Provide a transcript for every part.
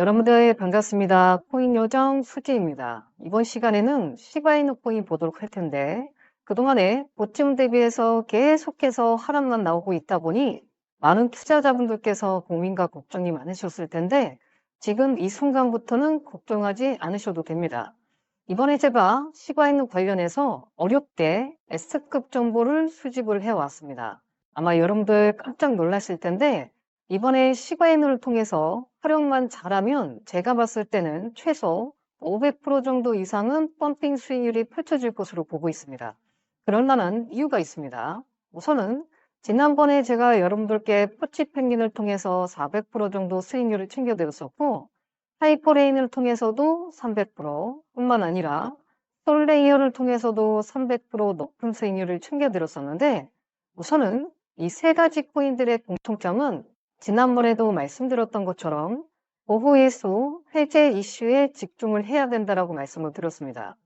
여러분들 반갑습니다. 코인 요정 수지입니다. 이번 시간에는 시바이누 코인 보도록 할 텐데 그동안에 고점 대비해서 계속해서 하락만 나오고 있다 보니 많은 투자자분들께서 고민과 걱정이 많으셨을 텐데 지금 이 순간부터는 걱정하지 않으셔도 됩니다. 이번에 제가 시바이누 관련해서 어렵게 S급 정보를 수집을 해왔습니다. 아마 여러분들 깜짝 놀랐을 텐데 이번에 시바이누를 통해서 활용만 잘하면 제가 봤을 때는 최소 500% 정도 이상은 펌핑 수익률이 펼쳐질 것으로 보고 있습니다. 그럴 만한 이유가 있습니다. 우선은 지난번에 제가 여러분들께 퍼치 펭귄을 통해서 400% 정도 수익률을 챙겨드렸었고 하이퍼레인을 통해서도 300% 뿐만 아니라 솔레이어를 통해서도 300% 높은 수익률을 챙겨드렸었는데 우선은 이 세 가지 코인들의 공통점은 지난번에도 말씀드렸던 것처럼 보호예수 해제 이슈에 집중을 해야 된다라고 말씀을 드렸습니다.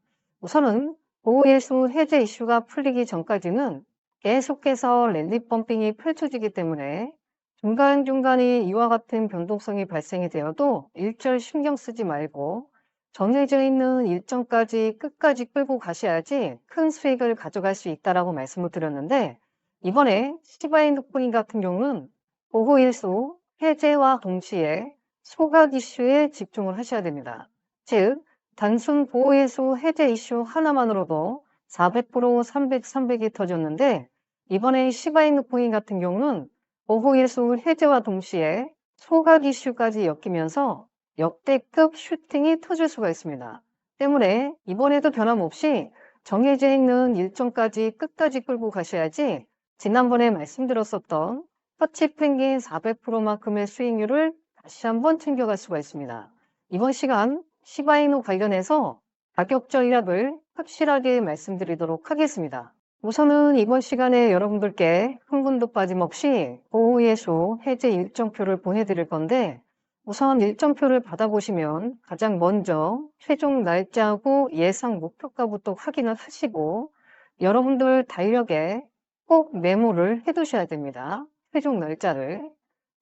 우선은 보호예수 해제 이슈가 풀리기 전까지는 계속해서 랠리 펌핑이 펼쳐지기 때문에 중간중간에 이와 같은 변동성이 발생이 되어도 일절 신경 쓰지 말고 정해져 있는 일정까지 끝까지 끌고 가셔야지 큰 수익을 가져갈 수 있다라고 말씀을 드렸는데 이번에 시바이누 코인 같은 경우는 보호일수 해제와 동시에 소각 이슈에 집중을 하셔야 됩니다. 즉, 단순 보호일수 해제 이슈 하나만으로도 400%, 300, 300이 터졌는데 이번에 시바이누 코인 같은 경우는 보호일수 해제와 동시에 소각 이슈까지 엮이면서 역대급 슈팅이 터질 수가 있습니다. 때문에 이번에도 변함없이 정해져 있는 일정까지 끝까지 끌고 가셔야지 지난번에 말씀드렸었던 터치 펭귄 400%만큼의 수익률을 다시 한번 챙겨갈 수가 있습니다. 이번 시간 시바이누 관련해서 가격 전략을 확실하게 말씀드리도록 하겠습니다. 우선은 이번 시간에 여러분들께 한 분도 빠짐없이 보호예수 해제 일정표를 보내드릴 건데 우선 일정표를 받아보시면 가장 먼저 최종 날짜하고 예상 목표가부터 확인을 하시고 여러분들 달력에 꼭 메모를 해두셔야 됩니다. 최종 날짜를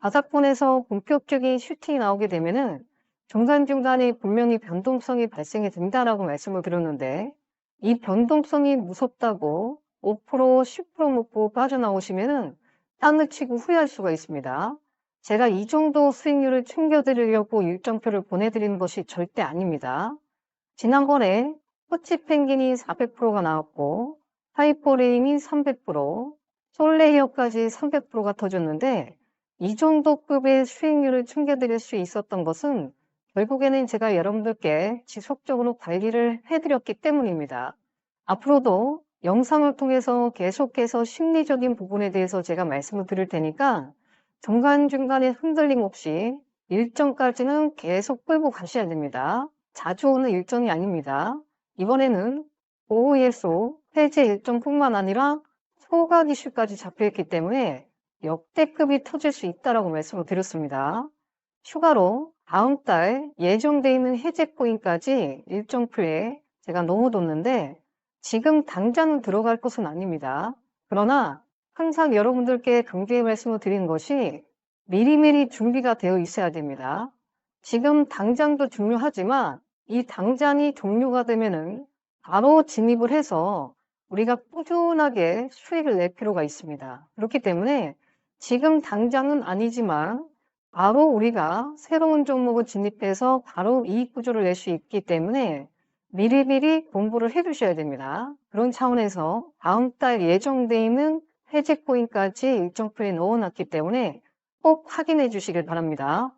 바닥권에서 본격적인 슈팅이 나오게 되면은 중간중간에 분명히 변동성이 발생이 된다라고 말씀을 드렸는데 이 변동성이 무섭다고 5% 10% 먹고 빠져나오시면은 땅을 치고 후회할 수가 있습니다. 제가 이 정도 수익률을 챙겨드리려고 일정표를 보내드리는 것이 절대 아닙니다. 지난번에 코치 펭귄이 400%가 나왔고 하이퍼레임이 300%, 솔레이어까지 300%가 터졌는데 이 정도 급의 수익률을 챙겨드릴 수 있었던 것은 결국에는 제가 여러분들께 지속적으로 관리를 해드렸기 때문입니다. 앞으로도 영상을 통해서 계속해서 심리적인 부분에 대해서 제가 말씀을 드릴 테니까 중간중간에 흔들림 없이 일정까지는 계속 끌고 가셔야 됩니다. 자주 오는 일정이 아닙니다. 이번에는 OESO 해제 일정뿐만 아니라 소각 이슈까지 잡혀있기 때문에 역대급이 터질 수 있다라고 말씀을 드렸습니다. 추가로 다음 달 예정되어 있는 해제 코인까지 일정 표에 제가 넣어뒀는데 지금 당장 들어갈 것은 아닙니다. 그러나 항상 여러분들께 강조의 말씀을 드리는 것이 미리미리 준비가 되어 있어야 됩니다. 지금 당장도 중요하지만 이 당장이 종료가 되면은 바로 진입을 해서 우리가 꾸준하게 수익을 낼 필요가 있습니다. 그렇기 때문에 지금 당장은 아니지만 바로 우리가 새로운 종목을 진입해서 바로 이익 구조를 낼 수 있기 때문에 미리미리 공부를 해 두셔야 됩니다. 그런 차원에서 다음 달 예정되어 있는 해제 코인까지 일정표에 넣어놨기 때문에 꼭 확인해 주시길 바랍니다.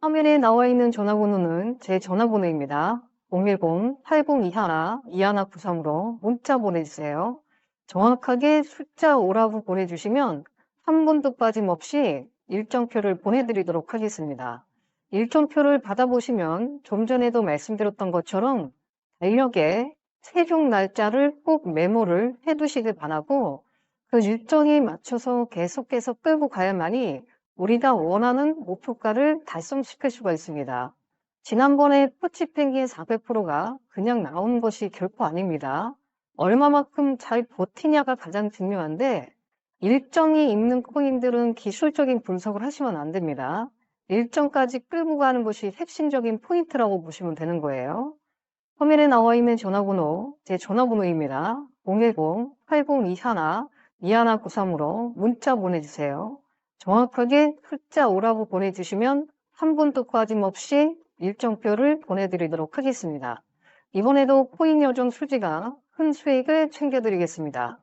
화면에 나와 있는 전화번호는 제 전화번호입니다. 010-802-2193으로 문자 보내주세요. 정확하게 숫자 5라고 보내주시면 한 분도 빠짐없이 일정표를 보내드리도록 하겠습니다. 일정표를 받아보시면 좀 전에도 말씀드렸던 것처럼 달력에 최종 날짜를 꼭 메모를 해두시길 바라고 그 일정에 맞춰서 계속해서 끌고 가야만이 우리가 원하는 목표가를 달성시킬 수가 있습니다. 지난번에 포치 펭귄 400%가 그냥 나온 것이 결코 아닙니다. 얼마만큼 잘 버티냐가 가장 중요한데 일정이 있는 코인들은 기술적인 분석을 하시면 안 됩니다. 일정까지 끌고 가는 것이 핵심적인 포인트라고 보시면 되는 거예요. 화면에 나와 있는 전화번호, 제 전화번호입니다. 010-8021-2193으로 문자 보내주세요. 정확하게 숫자 5라고 보내주시면 한 분도 빠짐없이 일정표를 보내드리도록 하겠습니다. 이번에도 코인 여정 수지가 큰 수익을 챙겨드리겠습니다.